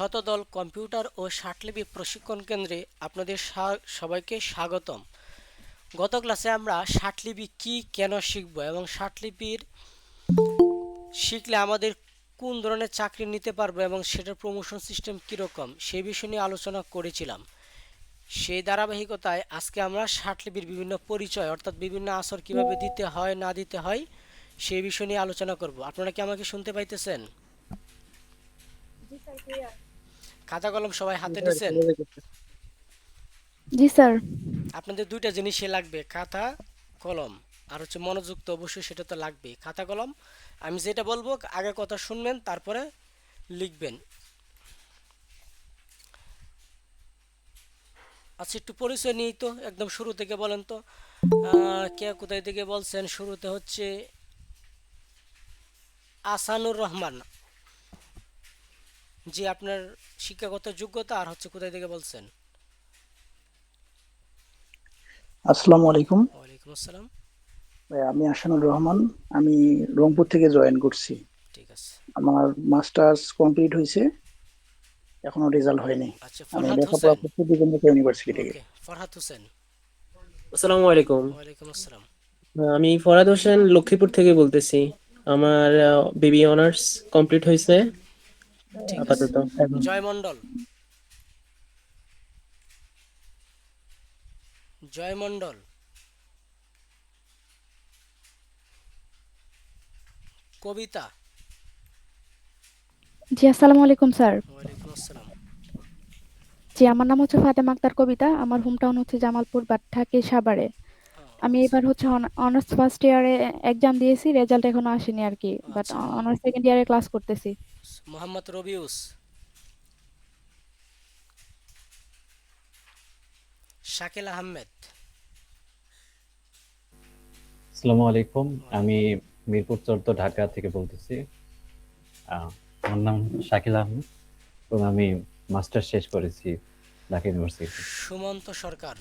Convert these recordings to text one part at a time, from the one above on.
শতদল computer ও ষাটলিপি প্রশিক্ষণ কেন্দ্রে আপনাদের সবাইকে স্বাগতম। গত ক্লাসে আমরা ষাটলিপি কি কেন শিখব এবং ষাটলিপির শিখলে আমাদের কোন ধরনের চাকরি নিতে পারব এবং সেটার প্রমোশন সিস্টেম কীরকম সেই বিষয় নিয়ে আলোচনা করেছিলাম। সেই ধারাবাহিকতায় আজকে আমরা ষাটলিপির বিভিন্ন পরিচয়, অর্থাৎ বিভিন্ন আসর কীভাবে দিতে হয়, না দিতে হয় সেই বিষয় নিয়ে আলোচনা করব। আপনারা কি আমাকে শুনতে পাইতেছেন? খাতা কলম সবাই হাতে নিছেন? জি স্যার। আপনাদের দুইটা জিনিসই লাগবে খাতা কলম। আর হচ্ছে মনোযোগ তো অবশ্যই সেটা তো লাগবে খাতা কলম আমি যেটা বলব আগে কথা শুনবেন তারপরে লিখবেন। আচ্ছা একটু পরিচয় নিই তো একদম শুরু থেকে বলেন তো। আহ, কে কোথায় থেকে বলছেন? শুরুতে হচ্ছে আসানুর রহমান। জি আপনার শিক্ষাগত যোগ্যতা আর হচ্ছে কোথায় থেকে বলছেন? আসসালামু আলাইকুম। ওয়ালাইকুম আসসালাম। ভাই, আমি আসানুর রহমান আমি রংপুর থেকে জয়েন করছি। ঠিক আছে। আমার মাস্টার্স কমপ্লিট হয়েছে এখনও রেজাল্ট হয়নি। আচ্ছা আমি ফরহাদ লেখাপড়া হোসেন। করছি ইউনিভার্সিটি থেকে। ফরহাদ হোসেন। আসসালামু আলাইকুম। ওয়ালাইকুম আসসালাম। আমি ফরহাদ হোসেন লক্ষ্মীপুর থেকে বলতেছি। আমার বিবি অনার্স কমপ্লিট হয়েছে। আপাতত জয় মণ্ডল জয় মণ্ডল কবিতা। জি আসসালামু আলাইকুম স্যার। আসসালাম। জি আমার নাম হচ্ছে ফাতেমা আক্তার কবিতা। আমার হোম টাউন হচ্ছে জামালপুর বাট থাকি সাভারে। আমি এবার হচ্ছে অনার্স ফার্স্ট ইয়ারে এক্সাম দিয়েছি রেজাল্ট এখনও আসেনি আর কি বাট আচ্ছা। অনার্স সেকেন্ড ইয়ারে ক্লাস করতেছি। মোহাম্মদ রবিউস। শাকিল আহমেদ। আসসালামু আলাইকুম আমি মিরপুর চৌদ্দ ঢাকা থেকে বলতেছি। আমার নাম শাকিল আহমেদ এবং আমি মাস্টার শেষ করেছি ঢাকা ইউনিভার্সিটি সুমন্ত সরকার।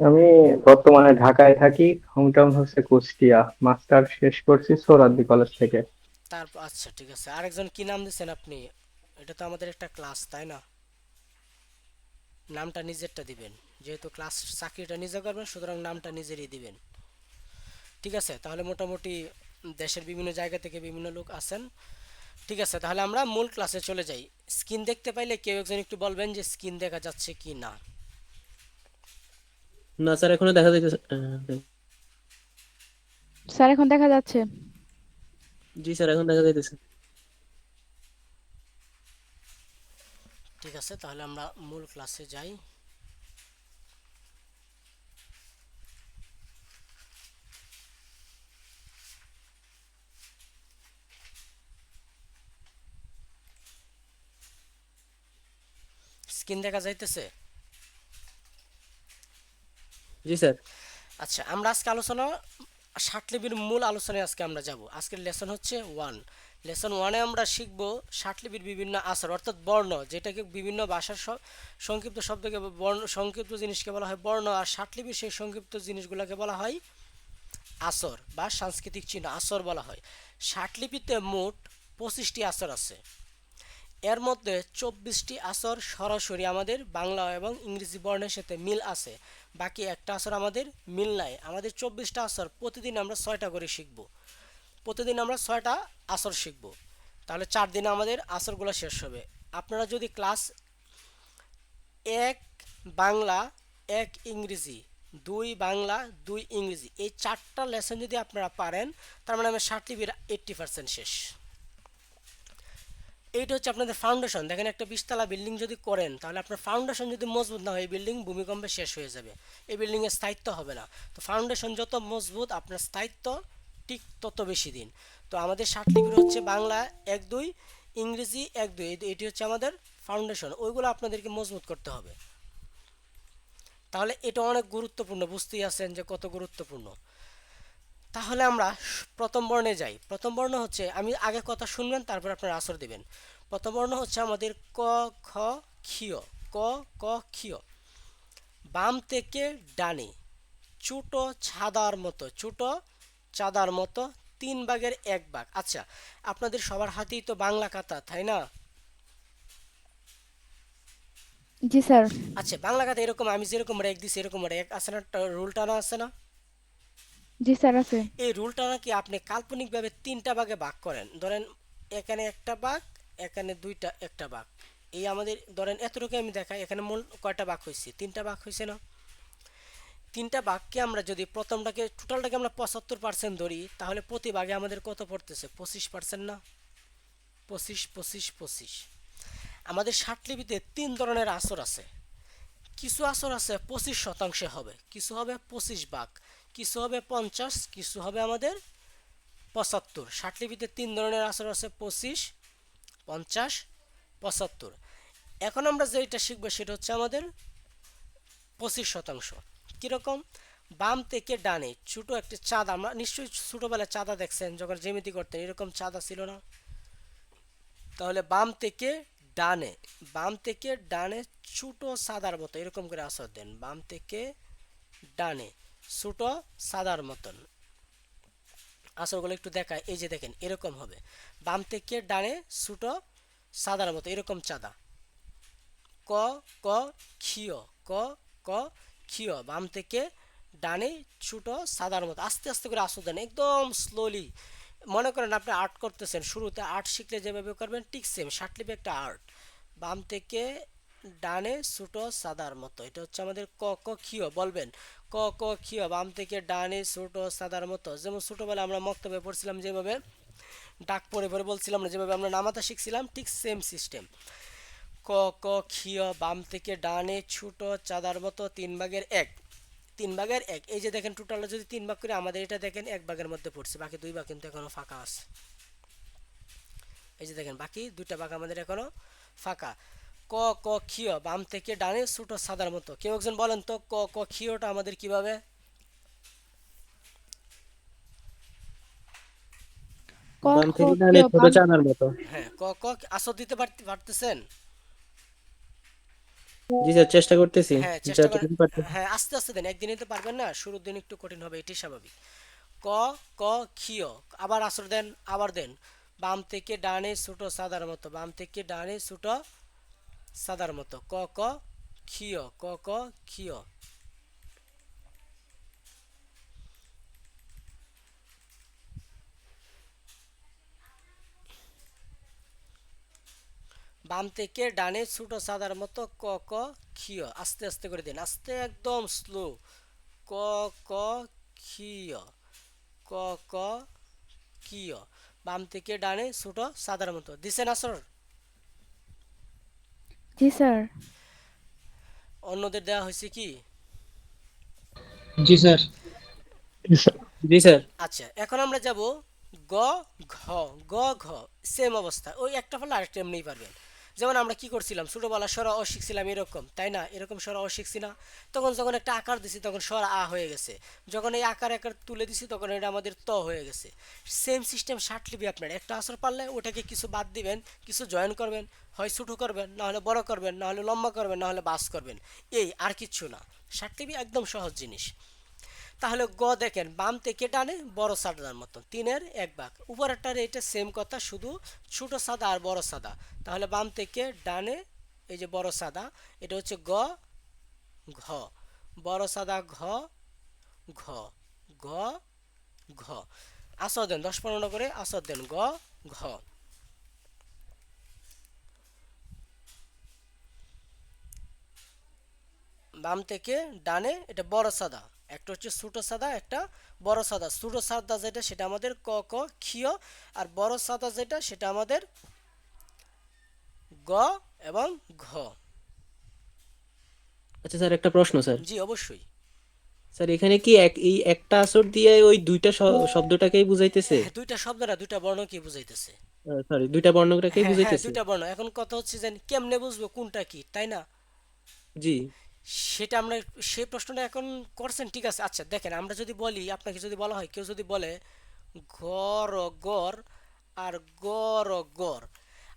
আমি বর্তমানে ঢাকায় থাকি হোমটাউন হচ্ছে কুষ্টিয়া। মাস্টার শেষ করছি সোহরাদ্দি কলেজ থেকে। তারপর আচ্ছা ঠিক আছে। আরেকজন কি নাম দিচ্ছেন আপনি? এটা তো আমাদের একটা ক্লাস তাই না? নামটা নিজেরটা দিবেন। যেহেতু ক্লাস চাকরিটা নিজে করবেন, সুতরাং নামটা নিজেরই দিবেন। ঠিক আছে, তাহলে মোটামুটি দেশের বিভিন্ন জায়গা থেকে বিভিন্ন লোক আছেন। ঠিক আছে, তাহলে আমরা মূল ক্লাসে চলে যাই। স্ক্রিন দেখতে পাইলে কেউ একজন একটু বলবেন যে স্ক্রিন দেখা যাচ্ছে কি না। না স্যার এখনও দেখা যাইতেছে স্যার এখন দেখা যাচ্ছে। জি স্যার এখন দেখা যাইতেছে। ঠিক আছে তাহলে আমরা মূল ক্লাসে যাই। স্ক্রিন দেখা যাইতেছে? জি স্যার। আচ্ছা আমরা আজকে আলোচনা ষাটলিপির মূল আলোচনায় আজকে আমরা যাব। আজকের লেসন হচ্ছে ওয়ান লেসন ওয়ানে আমরা শিখব ষাটলিপির বিভিন্ন আসর অর্থাৎ বর্ণ, যেটাকে বিভিন্ন ভাষার সংক্ষিপ্ত শব্দকে বর্ণ, সংক্ষিপ্ত জিনিসকে বলা হয় বর্ণ, আর ষাটলিপির সেই সংক্ষিপ্ত জিনিসগুলোকে বলা হয় আসর বা সাংস্কৃতিক চিহ্ন আসর বলা হয়। ষাটলিপিতে মোট পঁচিশটি আসর আছে। এর মধ্যে চব্বিশটি আসর সরাসরি আমাদের বাংলা এবং ইংরেজি বর্ণের সাথে মিল আছে। বাকি একটা আসর আমাদের মিল নাই। আমাদের চব্বিশটা আসর, প্রতিদিন আমরা ছয়টা করে শিখব। প্রতিদিন আমরা ছয়টা আসর শিখব। তাহলে চার দিনে আমাদের আসরগুলো শেষ হবে। আপনারা যদি ক্লাস এক বাংলা, এক ইংরেজি, দুই বাংলা, দুই ইংরেজি, এই চারটা লেসন যদি আপনারা পারেন, তার মানে আমার ষাটটি এইট্টি পার্সেন্ট শেষ। এইটা হচ্ছে আপনাদের ফাউন্ডেশন দেখেন একটা বিশতলা বিল্ডিং যদি করেন, তাহলে আপনার ফাউন্ডেশন যদি মজবুত না হয় বিল্ডিং ভূমিকম্পে শেষ হয়ে যাবে। এই বিল্ডিংয়ের স্থায়িত্ব হবে না। তো ফাউন্ডেশন যত মজবুত, আপনার স্থায়িত্ব ঠিক তত বেশি দিন। তো আমাদের ষাটলিপির হচ্ছে বাংলা এক দুই, ইংরেজি এক দুই। এটি হচ্ছে আমাদের ফাউন্ডেশন ওইগুলো আপনাদেরকে মজবুত করতে হবে। তাহলে এটা অনেক গুরুত্বপূর্ণ, বুঝতেই আছেন যে কত গুরুত্বপূর্ণ। তাহলে আমরা প্রথম বর্ণে যাই। প্রথম বর্ণ হচ্ছে আমি আগে কথা শুনবেন তারপর আপনারা আসর দেবেন। প্রথম বর্ণ হচ্ছে আমাদের ক খ ক্ষিয়। ক ক ক্ষিয়। বাম থেকে ডানে। ছোটো ছাদার মতো ছোটো চাঁদার মতো তিন ভাগের এক ভাগ। আচ্ছা আপনাদের সবার হাতেই তো বাংলা খাতা তাই না? জি স্যার। আচ্ছা বাংলা খাতা এরকম আমি যেরকম রেখ দিছি এরকম রেখ আছে না রুল টানা আছে না? জি, স্যার, আছে। এই রুলটা নাকি আপনি কাল্পনিকভাবে তিনটা ভাগে ভাগ করেন। ধরেন, এখানে একটা ভাগ, এখানে দুইটা, একটা ভাগ। এই আমাদের, ধরেন এতটুকু আমি দেখাই, এখানে মূল কয়টা ভাগ হয়েছে? তিনটা ভাগ হয়েছে না? তিনটা ভাগকে আমরা যদি প্রথমটাকে টোটালটাকে আমরা পঁচাত্তর পার্সেন্ট ধরি, তাহলে প্রতি ভাগে আমাদের কত পড়তেছে? পঁচিশ পার্সেন্ট না? পঁচিশ পঁচিশ পঁচিশ। আমাদের ষাটলিপিতে তিন ধরনের আসর আছে। কিছু আসর আছে পঁচিশ শতাংশে হবে। কিছু হবে পঁচিশ ভাগ। কিছু হবে পঞ্চাশ, কিছু হবে আমাদের পঁচাত্তর। ষাটলিপিতে তিন ধরনের আসর আছে, পঁচিশ, পঞ্চাশ, পঁচাত্তর। এখন আমরা যেটা শিখব সেটা হচ্ছে আমাদের পঁচিশ শতাংশ। কীরকম? বাম থেকে ডানে, ছোটো একটি চাঁদা, আমরা নিশ্চয়ই ছোটোবেলায় চাঁদা দেখছেন, যখন জেমিতি করতেন, এরকম চাঁদা ছিল না? তাহলে বাম থেকে ডানে, বাম থেকে ডানে ছোটো সাদার মতো এরকম করে আসর দেন। বাম থেকে ডানে। ছোটো সাদার মতন। আসরগুলো একটু দেখায় এই যে দেখেন, এরকম হবে। বাম থেকে ডানে ছোটো সাদার মতো, এরকম চাঁদা। ক ক, ক্ষিয়, ক ক, ক্ষিয়। বাম থেকে ডানে ছোট সাদার মতো, আস্তে আস্তে করে আসো দেন, একদম স্লোলি মনে করেন আপনি আর্ট করতেছেন, শুরুতে আর্ট শিখলে যেভাবে করবেন, ঠিক সেম শার্টলিপে একটা আর্ট বাম থেকে ডানে ছোট সাদার মতো, এটা হচ্ছে আমাদের ক ক, ক্ষিয়, বলবেন। ক ক ক্ষিয় বাম থেকে ডানে ছোট, সাদার মতো। যেমন ছোটোবেলা আমরা মক্তবে পড়ছিলাম যেভাবে, ডাক পরে পরে বলছিলাম না, যেভাবে আমরা নামাতা শিখছিলাম, ঠিক সেম সিস্টেম ক ক ক্ষিয় বাম থেকে ডানে ছোট, চাঁদার মতো, তিন ভাগের এক। তিন ভাগের এক। এই যে দেখেন টোটালটা যদি তিন ভাগ করে আমাদের এটা দেখেন, এক ভাগের মধ্যে পড়ছে। বাকি দুই ভাগ কিন্তু এখনও ফাঁকা আছে। এই যে দেখেন, বাকি দুইটা ভাগ আমাদের এখনও ফাঁকা। ক ক ক্ষিয় বাম থেকে ডানে ছোট সাদার মতো। কেউ একজন বলেন তো ক ক ক্ষিয়টা আমাদের কীভাবে? হ্যাঁ ক ক আসর দিতে পারতেছেন? জি স্যার চেষ্টা করতেছি। হ্যাঁ চেষ্টা হ্যাঁ আস্তে আস্তে দেন একদিনে তো পারবেন না শুরুর দিন একটু কঠিন হবে এটাই স্বাভাবিক। ক ক ক্ষিয় আবার আসর দেন আবার দেন। বাম থেকে ডানে ছোট সাদার মতো বাম থেকে ডানে ছোট সাদার মতো। ক ক, ক্ষিয়, ক ক, ক্ষিয়। বাম থেকে ডানে ছোট সাদার মতো ক ক, ক্ষিয়। আস্তে আস্তে করে দিন। আস্তে, একদম স্লো ক ক, ক্ষিয়। ক ক, ক্ষিয়। বাম থেকে ডানে ছোট সাদার মতো। দিছেন আসর? জি স্যার। অন্যদের দেওয়া হয়েছে কি? জি স্যার। জি স্যার। আচ্ছা এখন আমরা যাব গ ঘ। গ ঘ সেম অবস্থা। ওই একটা ফলে আরেকটা এমনিই পারবেন। যেমন আমরা কি করছিলাম? ছোটোবেলা স্বর অ শিখছিলাম এরকম, তাই না? এরকম স্বর অ শিখছি না। তখন যখন একটা আকার দিছি, তখন স্বর আ হয়ে গেছে। যখন এই আকার আকার তুলে দিছি, তখন এটা আমাদের ত হয়ে গেছে। সেম সিস্টেম লিবি আপনার। একটা আসর পারলে ওটাকে কিছু বাদ দিবেন, কিছু জয়েন করবেন, হয় ছোটো করবেন, না হলে বড় করবেন, না হলে লম্বা করবেন, না হলে বাস করবেন। এই আর কিচ্ছু না। লিবি একদম সহজ জিনিস। তাহলে গ দেখেন, বাম থেকে ডানে বড় সাদার মতো তিনের এক ভাগ। উপরেরটার এটা সেম কথা, শুধু ছোট সাদা আর বড় সাদা। তাহলে বাম থেকে ডানে এই যে বড় সাদা, এটা হচ্ছে গ, ঘ। বড় সাদা ঘ ঘ ঘ ঘ। আসর দেন, দশ পনেরো করে আসর দেন, গ, ঘ। বাম থেকে ডানে এটা বড় সাদা। একটা হচ্ছে ছোটো সাদা একটা বড় সাদা। ছোটো সাদা যেটা সেটা আমাদের ক ক ক্ষিয়। আর বড় সাদা যেটা সেটা আমাদের গ এবং ঘ। আচ্ছা স্যার একটা প্রশ্ন স্যার। জি অবশ্যই। স্যার এখানে কি এক এই একটা আসর দিয়ে ওই দুইটা শব্দটাকেই বুঝাইতেছে? হ্যাঁ, দুইটা শব্দ না দুইটা বর্ণ কি বুঝাইতেছে সরি দুইটা বর্ণটাকেই হ্যাঁ, হ্যাঁ বুঝাইতেছে। দুইটা বর্ণ। এখন কথা হচ্ছে যে কেমনে বুঝব কোনটা কি তাই না? জি। সেটা আমরা সেই প্রশ্নটা এখন করছেন, ঠিক আছে? আচ্ছা দেখেন, আমরা যদি বলি, আপনাকে যদি বলা হয়, কেউ যদি বলে, ঘর, গড় আর গড় গড়।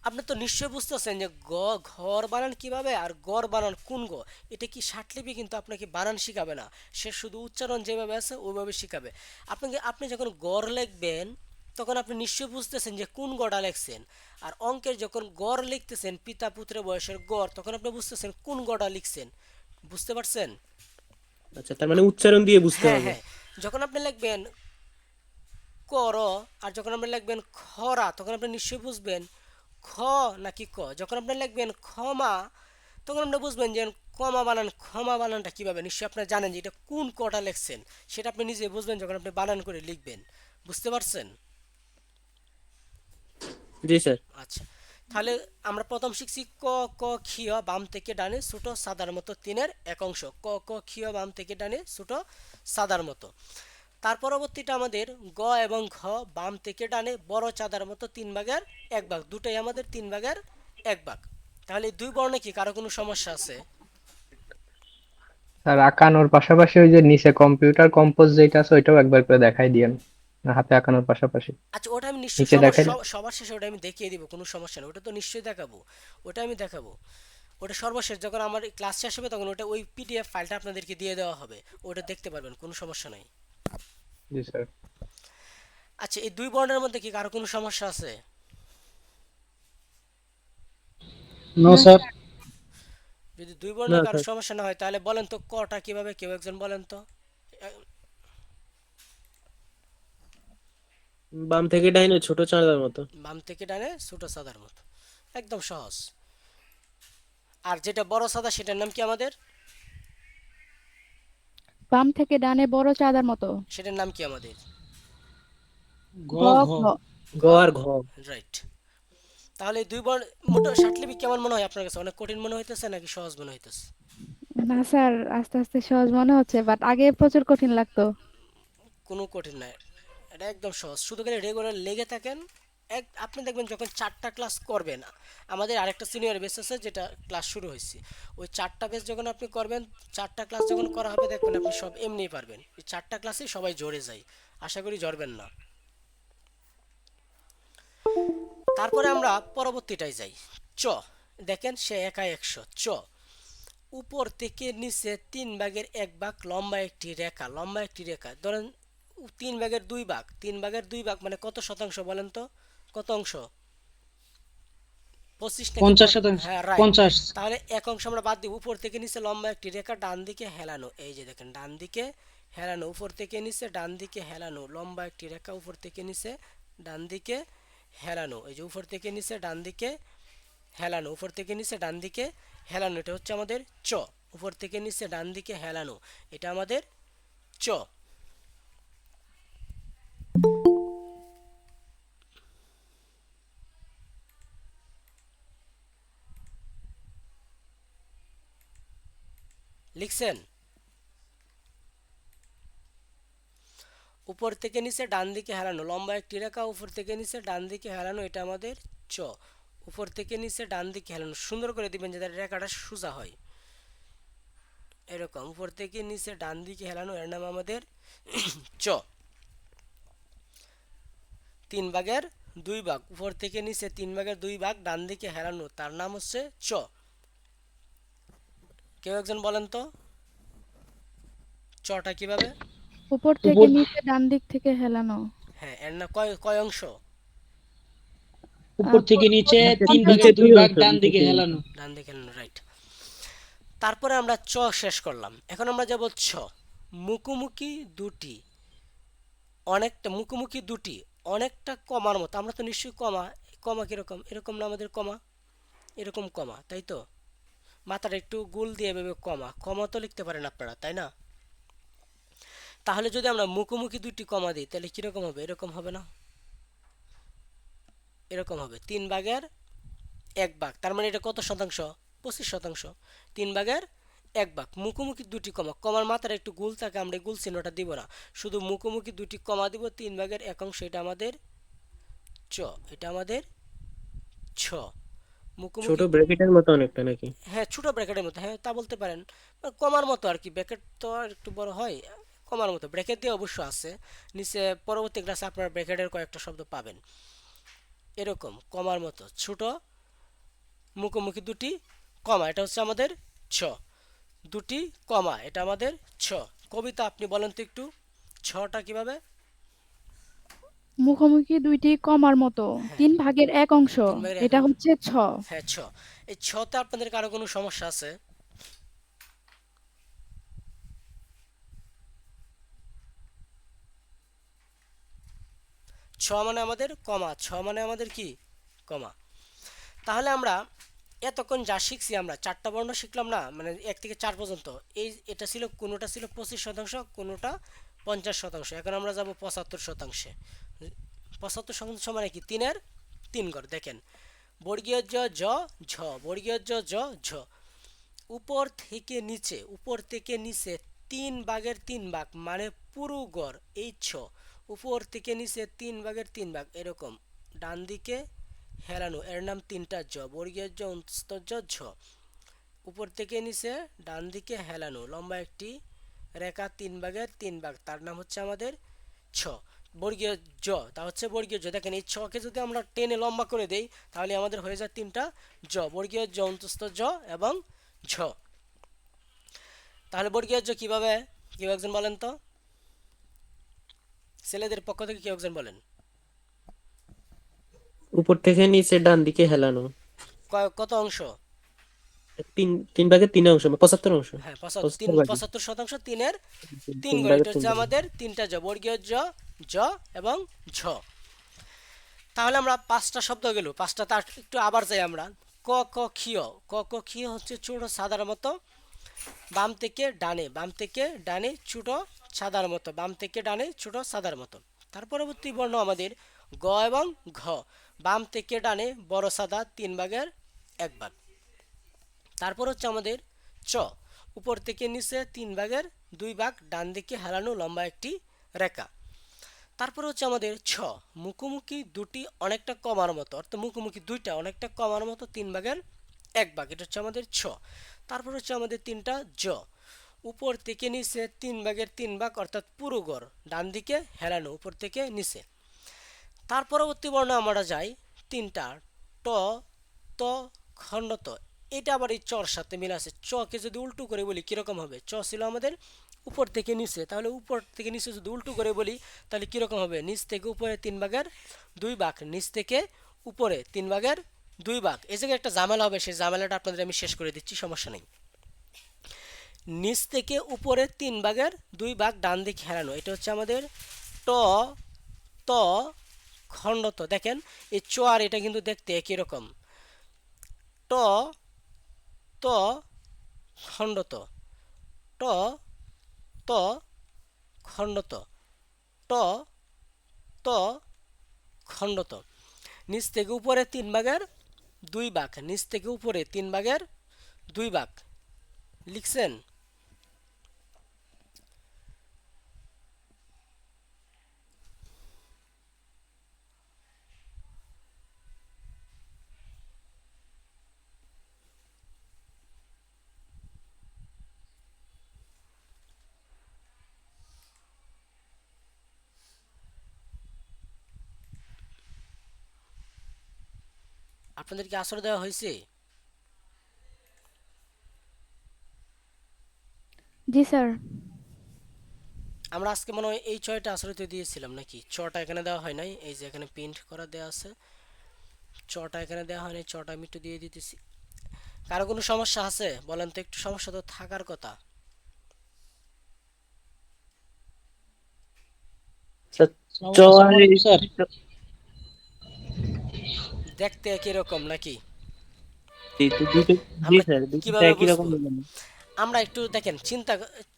আপনি তো নিশ্চয়ই বুঝতেছেন যে গ, ঘর বানান কীভাবে আর গড় বানান কোন গ? এটা কি ষাটলিপি কিন্তু আপনাকে বানান শিখাবে না। সে শুধু উচ্চারণ যেভাবে আছে, ওইভাবে শিখাবে। আপনাকে, আপনি যখন গড় লিখবেন, তখন আপনি নিশ্চয়ই বুঝতেছেন যে কোন গড়া লিখছেন। আর অঙ্কের যখন গড় লিখতেছেন, পিতা, পুত্রের বয়সের গড়, তখন আপনি বুঝতেছেন কোন গড়া লিখছেন। বুঝতে পারছেন? আচ্ছা তার মানে উচ্চারণ দিয়ে বুঝতে হ্যাঁ হবে। হ্যাঁ। যখন আপনি লিখবেন কর আর যখন আপনি লিখবেন খরা তখন আপনি নিশ্চয়ই বুঝবেন খ নাকি ক। যখন আপনি লিখবেন ক্ষমা তখন আপনি বুঝবেন যে কমা বানান ক্ষমা বানানটা কীভাবে। নিশ্চয়ই আপনি জানেন যে এটা কোন কটা লিখছেন সেটা আপনি নিজে বুঝবেন যখন আপনি বানান করে লিখবেন। বুঝতে পারছেন? জি স্যার। আচ্ছা। তাহলে আমরা প্রথম শিখছি ক ক খিয় বাম থেকে ডানে ছোট সাদার মতো তিনের এক অংশ। ক ক খিয় বাম থেকে ডানে ছোট সাদার মতো। তার পরবর্তীটা আমাদের গ এবং ঘ, বাম থেকে ডানে, বড়, চাঁদার মতো তিন ভাগের এক ভাগ। দুটাই আমাদের তিন ভাগের এক ভাগ। তাহলে দুই বর্ণে কি কারও কোনো সমস্যা আছে? স্যার, আঁকানোর পাশাপাশি ওই যে নিচে কম্পিউটার কম্পোজ যেটা আছে, ওইটাও একবার করে দেখাই দিয়েন। হাতে আঁকানোর পাশাপাশি। আচ্ছা ওটা আমি নিশ্চয়ই নিচে দেখাই সবার শেষে ওটা আমি দেখিয়ে দিব কোনো সমস্যা নেই। ওটা তো নিশ্চয়ই দেখাবো। ওটা আমি দেখাবো। ওটা সর্বশেষ যখন আমার ক্লাস শেষ হবে তখন ওটা ওই পিডিএফ ফাইলটা আপনাদেরকে দিয়ে দেওয়া হবে। ওটা দেখতে পারবেন কোনো সমস্যা নেই। জি স্যার। আচ্ছা এই দুই বর্ণের মধ্যে কি কারও কোনো সমস্যা আছে? নো স্যার যদি দুই বর্ণের কারও সমস্যা না হয় তাহলে বলেন তো কটা কীভাবে কেউ একজন বলেন তো? বাম থেকে ডাইনে ছোট চাঁদার মতো। বাম থেকে ডানে ছোট সাদার মতো। একদম সহজ। আর যেটা বড় সাদা সেটার নাম কি আমাদের? বাম থেকে ডানে বড় চাঁদার মতো। সেটার নাম কি আমাদের? ঘ ঘ। ঘ ঘ। গ আর ঘ। রাইট তাহলে দুই বর্ণ মোটো ষাটলিপি কেমন মনে হয় আপনার কাছে? অনেক কঠিন মনে হইতেছে নাকি সহজ মনে হইতেছে? না স্যার আস্তে আস্তে সহজ মনে হচ্ছে বাট আগে প্রচুর কঠিন লাগতো। কোনো কঠিন নয় এটা একদম সহজ। শুধু খালি রেগুলার লেগে থাকেন, এক, আপনি দেখবেন যখন চারটা ক্লাস করবেন আমাদের আরেকটা সিনিয়র বেস আছে যেটা ক্লাস শুরু হয়েছে। ওই চারটা বেস যখন আপনি করবেন, চারটা ক্লাস যখন করা হবে, দেখবেন আপনি সব এমনিই পারবেন। এই চারটা ক্লাসেই সবাই জড়ে যায়, আশা করি জড়বেন না। তারপরে আমরা পরবর্তীটায় যাই। চ, দেখেন সে একা একশো। চ, উপর থেকে নিচে তিন ভাগের এক ভাগ লম্বা একটি রেখা, লম্বা একটি রেখা। ধরেন তিন ভাগের দুই ভাগ তিন ভাগের দুই ভাগ মানে কত শতাংশ বলেন তো? কত অংশ? পঁচিশ নাকি পঞ্চাশ শতাংশ হ্যাঁ পঞ্চাশ। তাহলে এক অংশ আমরা বাদ দিব উপর থেকে নিচে লম্বা একটি রেখা ডান দিকে হেলানো। এই যে দেখেন ডান দিকে হেলানো উপর থেকে নিচে ডান দিকে হেলানো লম্বা একটি রেখা উপর থেকে নিচে ডান দিকে হেলানো। এই যে উপর থেকে নিচে ডান দিকে হেলানো উপর থেকে নিচে ডান দিকে হেলানো এটা হচ্ছে আমাদের চ। উপর থেকে নিচে ডান দিকে হেলানো এটা আমাদের চ। লিখছেন। উপর থেকে নিচে, ডান দিকে হেলানো। লম্বা একটি রেখা, উপর থেকে নিচে, ডান দিকে হেলানো। এটা আমাদের চ। উপর থেকে নিচে, ডান দিকে হেলানো। সুন্দর করে দিবেন যাতে রেখাটা সোজা হয়। এরকম। উপর থেকে নিচে, ডান দিকে হেলানো। এর নাম আমাদের চ। তিন ভাগের দুই ভাগ। উপর থেকে নিচে তিন ভাগের দুই ভাগ, ডান দিকে হেলানো। তার নাম হচ্ছে চ। কেউ একজন বলেন তো? চটা কীভাবে? উপর থেকে নিচে ডান দিক থেকে হেলানো। হ্যাঁ এর না কয় কয় অংশ? উপর থেকে নিচে তিন ভাগের দুই ভাগ ডান দিকে হেলানো। ডান দিকে হেলানো রাইট তারপরে আমরা চ শেষ করলাম। এখন আমরা যাব ছ। মুখোমুখি দুটি। অনেকটা মুখোমুখি দুটি। অনেকটা কমার মতো। আমরা তো নিশ্চয়ই কমা কমা কীরকম? এরকম না আমাদের কমা? এরকম কমা তাই তো? মাথাটা একটু গোল দিয়ে ভেবে কমা। কমা তো লিখতে পারেন আপনারা, তাই না? তাহলে যদি আমরা মুখোমুখি দুটি কমা দিই, তাহলে কীরকম হবে? এরকম হবে না? এরকম হবে। তিন ভাগের এক ভাগ। তার মানে এটা কত শতাংশ? পঁচিশ শতাংশ। তিন ভাগের এক ভাগ। মুখোমুখি দুটি কমা। কমার মাথার একটু গুল থাকে, আমরা গুল চিহ্নটা দিব না। শুধু মুখোমুখি দুটি কমা দিব, তিন ভাগের এক অংশ, এটা আমাদের চ। এটা আমাদের ছ। ছোট ব্র্যাকেটের মতো অনেকটা নাকি? হ্যাঁ ছোট ব্র্যাকেটের মতো হ্যাঁ তা বলতে পারেন। কমার মতো আর কি ব্র্যাকেট তো আর একটু বড় হয় কমার মতো। ব্র্যাকেট দিয়ে অবশ্য আছে নিচে পরবর্তী ক্লাসে আপনারা ব্র্যাকেটের কয়েকটা শব্দ পাবেন। এরকম কমার মতো ছোট মুখোমুখি দুটি কমা এটা হচ্ছে আমাদের ছ। দুটি কমা এটা আমাদের ছ। কবিতা আপনি বলেন তো একটু ছটা কীভাবে? মুখোমুখি দুইটি কমার মতো তিন ভাগের এক অংশ এটা হচ্ছে ছ। হ্যাঁ ছ। এই ছতে আপনাদের কারও কোনো সমস্যা আছে? ছ মানে আমাদের কমা ছ মানে আমাদের কি? কমা। তাহলে আমরা এতক্ষণ যা শিখছি আমরা চারটা বর্ণ শিখলাম না মানে এক থেকে চার পর্যন্ত এই এটা ছিল কোনোটা ছিল পঁচিশ শতাংশ কোনোটা পঞ্চাশ শতাংশ এখন আমরা যাব পঁচাত্তর শতাংশে। পঁচাত্তর শতাংশ মানে কি? তিনের তিন গড় দেখেন, বর্গীয় জ জ ঝ, বর্গীয় জ জ ঝ। উপর থেকে নিচে, উপর থেকে নিচে তিন ভাগের তিন ভাগ মানে পুরো গড় এই ছ। উপর থেকে নিচে তিন ভাগের তিন ভাগ, এরকম। ডান দিকে হেলানো, এর নাম তিনটা জ বর্গীয় জ অন্তস্থ জ ঝ। উপর থেকে নিচে ডান দিকে হেলানো, লম্বা একটি রেখা, তিন ভাগের তিন ভাগ, তার নাম হচ্ছে আমাদের ছ। বর্গীয় জ তা হচ্ছে বর্গীয় জ। দেখেন এই ছকে যদি আমরা টেনে লম্বা করে দেই তাহলে আমাদের হয়ে যায় তিনটা জ বর্গীয় জ অন্তস্থ জ এবং ঝ। তাহলে বর্গীয় জ কীভাবে? কেউ একজন বলেন তো? ছেলেদের পক্ষ থেকে কেউ একজন বলেন। উপর থেকে নিচে ডান দিকে হেলানো। কত অংশ? তিন তিন ভাগের তিন অংশ মানে পঁচাত্তর অংশ। হ্যাঁ পঁচাত্তর শতাংশ তিনের তিন ভাগের এটা হচ্ছে। আমাদের তিনটা জ বর্গীয় জ জ এবং ঝ। তাহলে আমরা পাঁচটা শব্দ গেল পাঁচটা তার একটু আবার যাই আমরা। ক ক ক ক হচ্ছে ছোট সাদার মতো। বাম থেকে ডানে বাম থেকে ডানে ছোট সাদার মতো। বাম থেকে ডানে ছোট সাদার মতো। তার পরবর্তী বর্ণ আমাদের গ এবং ঘ। বাম থেকে ডানে বড় সাদা তিন ভাগের এক ভাগ। তারপর হচ্ছে আমাদের চ। উপর থেকে নিচে তিন ভাগের দুই ভাগ, ডান দিকে হেলানো লম্বা একটি রেখা। তারপর হচ্ছে আমাদের ছ। মুখোমুখি দুটি অনেকটা কমার মতো, অর্থাৎ মুখোমুখি দুইটা অনেকটা কমার মতো তিন ভাগের এক ভাগ, এটা হচ্ছে আমাদের ছ। তারপর হচ্ছে আমাদের তিনটা জ। উপর থেকে নিচে তিন ভাগের তিন ভাগ, অর্থাৎ পুরো গড়, ডান দিকে হেলানো, উপর থেকে নিচে। তার পরবর্তী বর্ণ আমরা যাই, তিনটা ট, ত খণ্ডত এটা আবার এই চর সাথে মিল আছে। চকে যদি উল্টো করে বলি, কীরকম হবে? চ ছিল আমাদের উপর থেকে নিচে। তাহলে উপর থেকে নিচে যদি উল্টো করে বলি, তাহলে কীরকম হবে? নিচ থেকে উপরে তিন ভাগের দুই ভাগ। নিচ থেকে উপরে তিন ভাগের দুই ভাগ। এই জায়গায় একটা ঝামেলা হবে। সেই ঝামেলাটা আপনাদের আমি শেষ করে দিচ্ছি, সমস্যা নেই। নিচ থেকে উপরে তিন ভাগের দুই ভাগ ডান দিকে হেরানো। এটা হচ্ছে আমাদের ট, ত খণ্ডত দেখেন, এই চ আর এটা কিন্তু দেখতে একই রকম। ট ত খণ্ডত, ট ত খণ্ডত, ট ত খণ্ডত। নিচ থেকে উপরে তিন ভাগের দুই ভাগ। নিচ থেকে উপরে তিন ভাগের দুই ভাগ। লিখছেন? আপনাদের কি আসর দেওয়া হয়েছে? জি স্যার। আমরা আজকে মনে হয় এই ছয়টা আসরিত দিয়েছিলাম নাকি? ছটা এখানে দেওয়া হয় নাই এই যে এখানে প্রিন্ট করা দেওয়া আছে। ছটা এখানে দেওয়া হয় নাই ছটা আমি একটু দিয়ে দিতেছি। কারও কোনো সমস্যা আছে? বলেন তো একটু সমস্যা তো থাকার কথা। স্যার দেখতে একই রকম নাকি। আমরা একটু দেখেন চিন্তা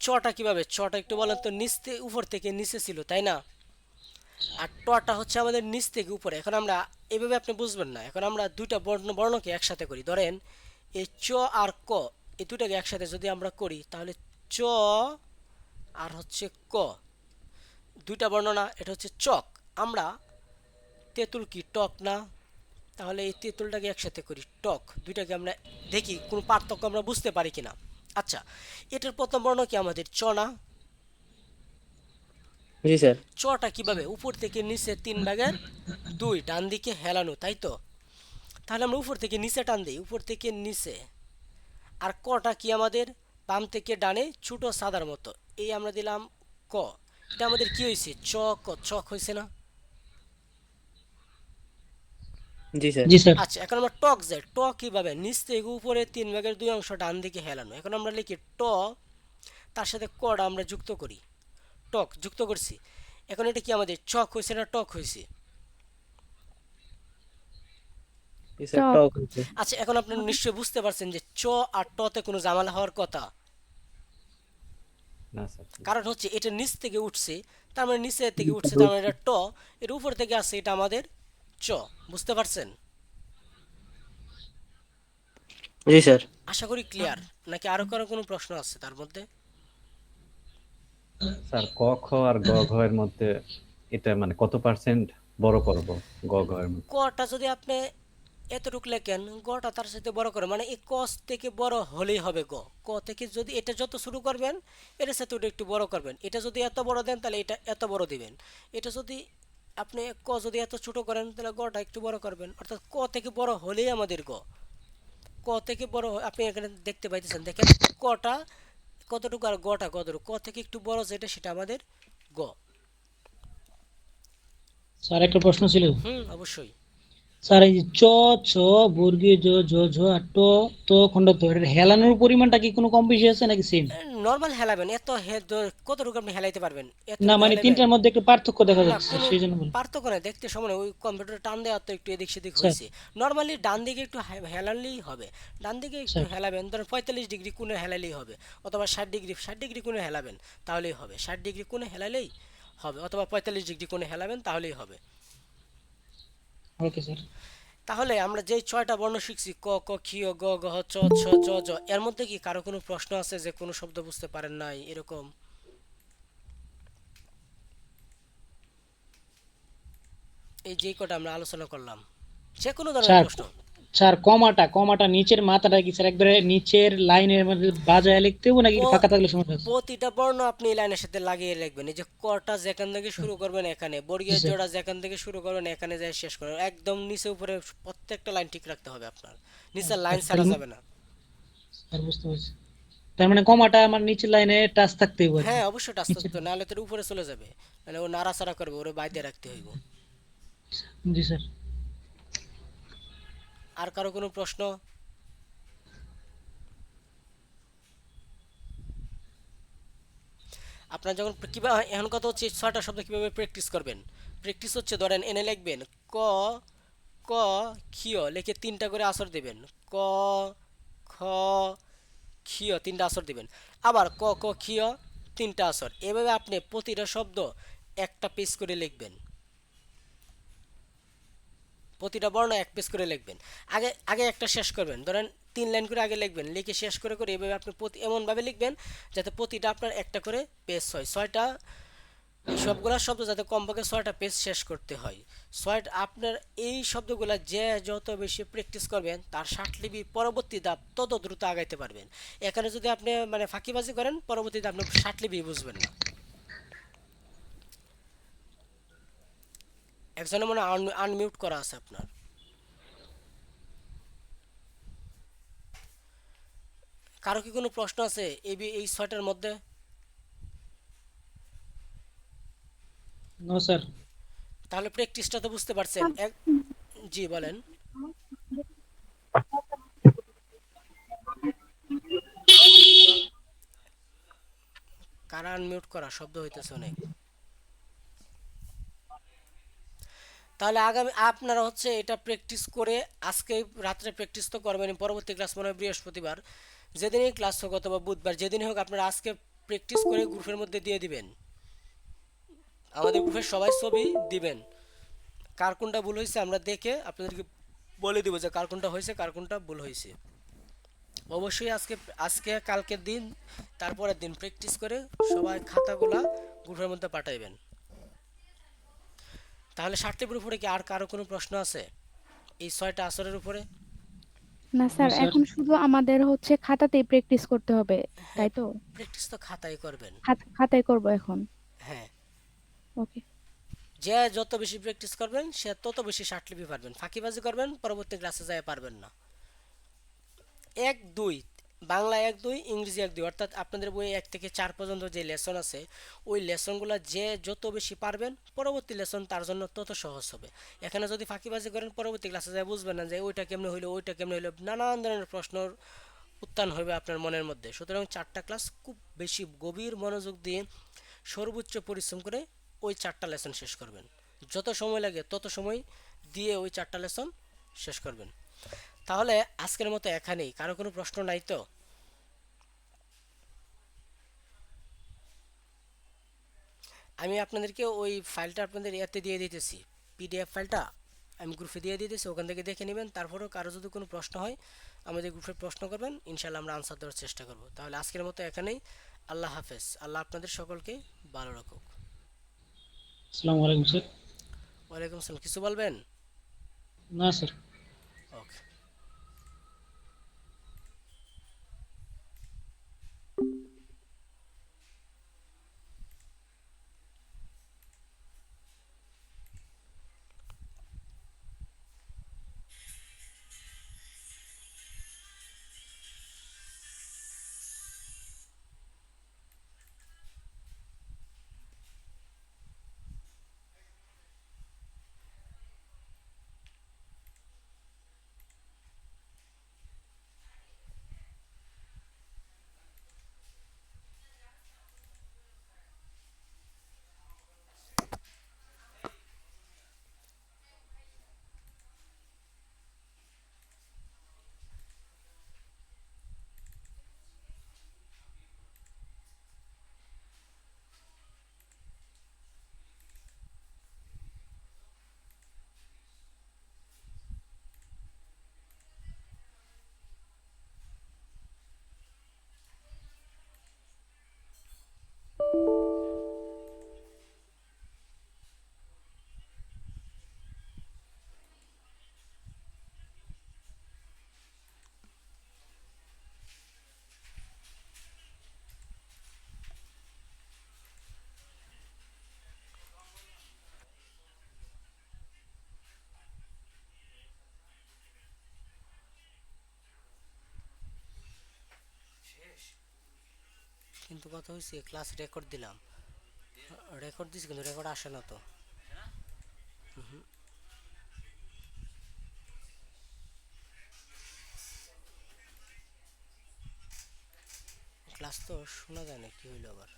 চটা কীভাবে? চটা একটু বলেন তো নিচ থেকে উপর থেকে নিচে ছিল তাই না? আর টটা হচ্ছে আমাদের নিচ থেকে উপরে। এখন আমরা এভাবে আপনি বুঝবেন না। এখন আমরা দুইটা বর্ণ বর্ণকে একসাথে করি। ধরেন এই চ আর ক এই দুটাকে একসাথে যদি আমরা করি তাহলে চ আর হচ্ছে ক। দুইটা বর্ণনা এটা হচ্ছে চক। আমরা তেঁতুল কি টক না? তাহলে এই তেঁতুলটাকে একসাথে করি। টক দুইটাকে আমরা দেখি কোনো পার্থক্য আমরা বুঝতে পারি কিনা। আচ্ছা এটার প্রথম বর্ণ কি আমাদের? চ না জি স্যার। চটা কীভাবে? উপর থেকে নিচে তিন ভাগের দুই ডান দিকে হেলানো তাই তো? তাহলে আমরা উপর থেকে নিচে টান দিই উপর থেকে নিচে। আর কটা কি আমাদের? বাম থেকে ডানে ছোট সাদার মতো। এই আমরা দিলাম ক। এটা আমাদের কি হয়েছে? চক চক হয়েছে না? জি স্যার। জি স্যার। আচ্ছা এখন আমরা টক যাই ট কীভাবে? নিচ থেকে উপরে তিন ভাগের দুই অংশ ডান দিকে হেলানো। এখন আমরা লিখি ট তার সাথে কড়া আমরা যুক্ত করি। টক যুক্ত করছি। এখন এটা কি আমাদের? চক হয়েছে না টক হয়েছে? আচ্ছা এখন নিশ্চয়ই বুঝতে পারছেন যে চ আর টতে কোনো জামালা হওয়ার কথা। না কারণ হচ্ছে এটা নিচ থেকে উঠছে তার মানে নিচে থেকে উঠছে তার মানে এটা ট এর উপর থেকে আসছে এটা আমাদের চ বুঝতে পারছেন? জি স্যার। আশা করি ক্লিয়ার নাকি আরও কারও কোনো প্রশ্ন আছে তার মধ্যে? স্যার ক খ আর গ ঘ এর মধ্যে এটা মানে কত পার্সেন্ট বড় করব? গ ঘ এর মধ্যে। কটা যদি আপনি এতটুক লেখেন গটা তার সাথে বড় করে। মানে এই কস থেকে বড় হলেই হবে গ। ক থেকে যদি এটা যত শুরু করবেন এটার সাথে ওটা একটু বড় করবেন। এটা যদি এত বড় দেন তাহলে এটা এত বড় দিবেন। এটা যদি আপনি ক যদি এত ছোট করেন তাহলে গটা একটু বড় করবেন। অর্থাৎ ক থেকে বড় হলেই আমাদের গ। ক থেকে বড় আপনি এখানে দেখতে পাইতেছেন দেখেন কটা কতটুকু আর গটা কতটুকু। ক থেকে একটু বড় যেটা সেটা আমাদের গ। স্যার একটা প্রশ্ন ছিল। হুম অবশ্যই। স্যার এই যে চ ছ বর্গীয় জ ঝ ঝ আর ট ত খণ্ড ত এটার হেলানোর পরিমাণটা কি কোনো কম বেশি আছে নাকি সেম নর্মাল হেলাবেন এত কতটুকু আপনি হেলাইতে পারবেন? না মানে তিনটার মধ্যে একটু পার্থক্য দেখা যাচ্ছে সেই জন্য পার্থক্য নাই দেখতে সময় ওই কম্পিউটার টান দেওয়া তো একটু এদিক সেদিক হয়েছে। নর্মালি ডান দিকে একটু হেলালেই হবে ডান দিকে একটু হেলাবেন ধরেন পঁয়তাল্লিশ ডিগ্রি কোণে হেলালেই হবে অথবা ষাট ডিগ্রি ষাট ডিগ্রি কোণে হেলাবেন তাহলেই হবে ষাট ডিগ্রি কোণে হেলালেই হবে অথবা পঁয়তাল্লিশ ডিগ্রি কোণে হেলাবেন তাহলেই হবে। ওকে স্যার তাহলে আমরা যে ছয়টা বর্ণ শিখছি ক ক খিয় গ গ হ, চ ছ জ জ এর মধ্যে কি কারও কোনো প্রশ্ন আছে যে কোনো শব্দ বুঝতে পারেন নাই এরকম? এই যে কটা আমরা আলোচনা করলাম যে কোনো ধরনের প্রশ্ন। স্যার কমাটা কমাটা নিচের মাথাটা কি স্যার একবারে নিচের লাইনের মধ্যে বাজায় লিখতে হবে নাকি ফাঁকা থাকলে সমস্যা আছে? প্রতিটা বর্ণ আপনি লাইনের সাথে লাগিয়ে লিখবেন। এই যে কটা যেখান থেকে শুরু করবেন এখানে বর্গীয় জোড়া যেখান থেকে শুরু করবেন এখানে যায় শেষ করবেন। একদম নিচে উপরে প্রত্যেকটা লাইন ঠিক রাখতে হবে আপনার। নিচের লাইন ছাড়া যাবে না। স্যার বুঝতে পারছি। তার মানে কমাটা আমার নিচের লাইনে টাচ থাকতে হবে হ্যাঁ অবশ্যই টাচ তো নাহলে তোর উপরে চলে যাবে। মানে ও নাড়াচাড়া করবে ওরে বাইরে রাখতে হইব। জি স্যার। আর কারও কোনো প্রশ্ন? আপনার যখন কীভাবে এখন কথা হচ্ছে ছয়টা শব্দ কীভাবে প্র্যাকটিস করবেন? প্র্যাকটিস হচ্ছে, ধরেন, এনে লিখবেন, ক ক খিয় লিখে তিনটা করে আসর দেবেন। ক, খ খিয় তিনটা আসর দেবেন। আবার ক ক খিয় তিনটা আসর। এভাবে আপনি প্রতিটা শব্দ একটা পেজ করে লিখবেন। প্রতিটা বর্ণ এক পেজ করে লিখবেন। আগে আগে একটা শেষ করবেন। ধরেন তিন লাইন করে আগে লিখবেন, লিখে শেষ করে করে এভাবে আপনি প্রতি, এমনভাবে লিখবেন যাতে প্রতিটা আপনার একটা করে পেজ হয়। ছয়টা, সবগুলা শব্দ যাতে কমপক্ষে ছয়টা পেজ শেষ করতে হয়। ছয়টা, আপনার এই শব্দগুলো যে যত বেশি প্র্যাকটিস করবেন, তার ষাটলিপি পরবর্তী ধাপ তত দ্রুত আগাইতে পারবেন। এখানে যদি আপনি মানে ফাঁকিবাজি করেন পরবর্তীতে আপনি ষাটলিপি বুঝবেন না। একজনের মনে আনমিউট করা আছে আপনার। কারও কি কোনো প্রশ্ন আছে এই বি- এই ছয়টার মধ্যে? নো স্যার তাহলে প্র্যাকটিসটা তো বুঝতে পারছেন। জি বলেন। কারা আনমিউট করা? শব্দ হইতেছে অনেক। তাহলে আগামী, আপনারা হচ্ছে এটা প্র্যাকটিস করে আজকে রাত্রে প্র্যাকটিস তো করবেন পরবর্তী ক্লাস মনে হয় বৃহস্পতিবার। যেদিনই ক্লাস হোক অথবা বুধবার, যেদিনই হোক আপনারা আজকে প্র্যাকটিস করে গ্রুপের মধ্যে দিয়ে দিবেন। আমাদের গ্রুপের সবাই ছবি দিবেন। কার কোনটা ভুল হয়েছে আমরা দেখে আপনাদেরকে বলে দিব যে কার কোনটা হয়েছে, কার কোনটা ভুল হয়েছে। অবশ্যই আজকে আজকে, কালকের দিন, তারপরের দিন প্র্যাকটিস করে সবাই খাতাগুলা গ্রুপের মধ্যে পাঠাইবেন। তাহলে ষাটটির উপরে কি আর কারও কোনো প্রশ্ন আছে? এই ছয়টা আসরের উপরে? না স্যার। এখন শুধু আমাদের হচ্ছে খাতাতেই প্র্যাকটিস করতে হবে তাই তো? প্র্যাকটিস তো খাতায় করবেন। খাত- খাতায় করব এখন। হ্যাঁ। ওকে। যে যত বেশি প্র্যাকটিস করবেন সে তত বেশি ষাটলিপি পারবেন। ফাঁকিবাজি করবেন পরবর্তী ক্লাসে যায় পারবেন না। এক দুই বাংলা এক দুই, ইংরেজি এক দুই, অর্থাৎ আপনাদের বইয়ে এক থেকে চার পর্যন্ত যে লেসন আছে, ওই লেসনগুলো যে যত বেশি পারবেন, পরবর্তী লেসন তার জন্য তত সহজ হবে। এখানে যদি ফাঁকিবাজি করেন, পরবর্তী ক্লাসে যায় বুঝবেন না যে ওইটা কেমনে হইল, ওইটা কেমনে হইল, নানান ধরনের প্রশ্নর উত্থান হবে আপনার মনের মধ্যে। সুতরাং চারটা ক্লাস খুব বেশি গভীর মনোযোগ দিয়ে সর্বোচ্চ পরিশ্রম করে ওই চারটা লেসন শেষ করবেন। যত সময় লাগে তত সময় দিয়ে ওই চারটা লেসন শেষ করবেন। তাহলে আজকের মতো এখানেই। কারও কোনো প্রশ্ন নাই তো? আমি আপনাদেরকে ওই ফাইলটা আপনাদের ইয়াতে দিয়ে দিতেছি। পিডিএফ ফাইলটা আমি গ্রুপে দিয়ে দিতেছি ওখান থেকে দেখে নেবেন। তারপরেও কারও যদি কোনো প্রশ্ন হয় আমাদের গ্রুপে প্রশ্ন করবেন ইনশাল্লাহ আমরা আনসার দেওয়ার চেষ্টা করব। তাহলে আজকের মতো এখানেই। আল্লাহ হাফেজ। আল্লাহ আপনাদের সকলকে ভালো রাখুক। আসসালামু আলাইকুম স্যার। ওয়ালাইকুম আসসালাম। কিছু বলবেন? না স্যার। ওকে। কিন্তু কথা হয়েছে ক্লাস রেকর্ড দিলাম। রেকর্ড দিছি কিন্তু রেকর্ড আসে না তো। ক্লাস তো শোনা যায় না, কি হইল আবার?